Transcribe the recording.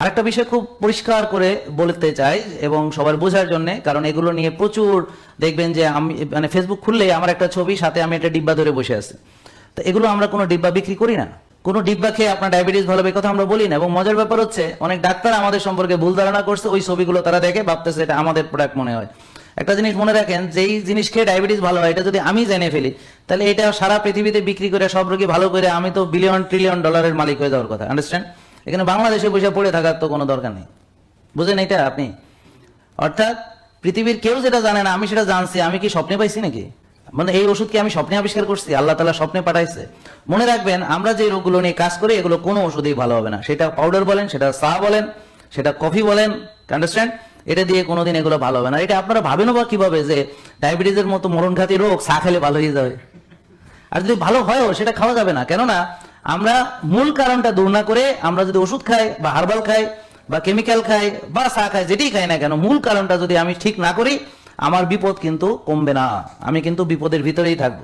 আরেকটা বিষয় খুব পরিষ্কার করে বলতে চাই এবং সবার বোঝার জন্য, কারণ এগুলো নিয়ে প্রচুর দেখবেন যে আমি মানে ফেসবুক খুললেই আমার একটা ছবি, সাথে আমি একটা ডিব্বা ধরে বসে আছি। তো এগুলো আমরা কোনো ডিব্বা বিক্রি করি না। কোনো ডিব্বা খেয়ে আপনার ডায়াবেটিস ভালো হবে কথা আমরা বলি না। এবং মজার ব্যাপার হচ্ছে, অনেক ডাক্তার আমাদের সম্পর্কে ভুল ধারণা করছে, ওই ছবিগুলো তারা দেখে ভাবতেছে এটা আমাদের প্রোডাক্ট মনে হয়। একটা জিনিস মনে রাখেন, যেই জিনিস খেয়ে ডায়াবেটিস ভালো হয়, এটা যদি আমি জেনে ফেলি, তাহলে এটা সারা পৃথিবীতে বিক্রি করে সব রোগী ভালো করে আমি তো বিলিয়ন ট্রিলিয়ন ডলারের মালিক হয়ে যাওয়ার কথা আন্ডারস্ট্যান্ড এখানে বাংলাদেশে বসে পড়ে থাকার তো কোনো দরকার নেই। বুঝেন এটা আপনি? অর্থাৎ পৃথিবীর কেউ যেটা জানে না, আমি সেটা জানছি, আমি কি স্বপ্নে পাইছি নাকি? মানে এই ওষুধ কি আমি স্বপ্নে আবিষ্কার করছি? আল্লাহ তালা স্বপ্নে পাঠাইছে। মনে রাখবেন, আমরা যে রোগগুলো নিয়ে কাজ করি, এগুলো কোনো ওষুধেই ভালো হবে না। সেটা পাউডার বলেন, সেটা চা বলেন, সেটা কফি বলেন আন্ডারস্ট্যান্ড এটা দিয়ে কোনোদিন এগুলো ভালো হবে না। এটা আপনারা ভাবেনও বা কীভাবে যে ডায়াবেটিসের মতো মরণঘাতী রোগ চা খেলে ভালো হয়ে যাবে? আর যদি ভালো হয়ও, সেটা খাওয়া যাবে না। কেননা আমরা মূল কারণটা দূর না করে আমরা যদি ওষুধ খাই বা হার্বাল খাই বা কেমিক্যাল খাই বা চা খাই, যেটাই খাই না কেন, মূল কারণটা যদি আমি ঠিক না করি, আমার বিপদ কিন্তু কমবে না। আমি কিন্তু বিপদের ভিতরেই থাকব।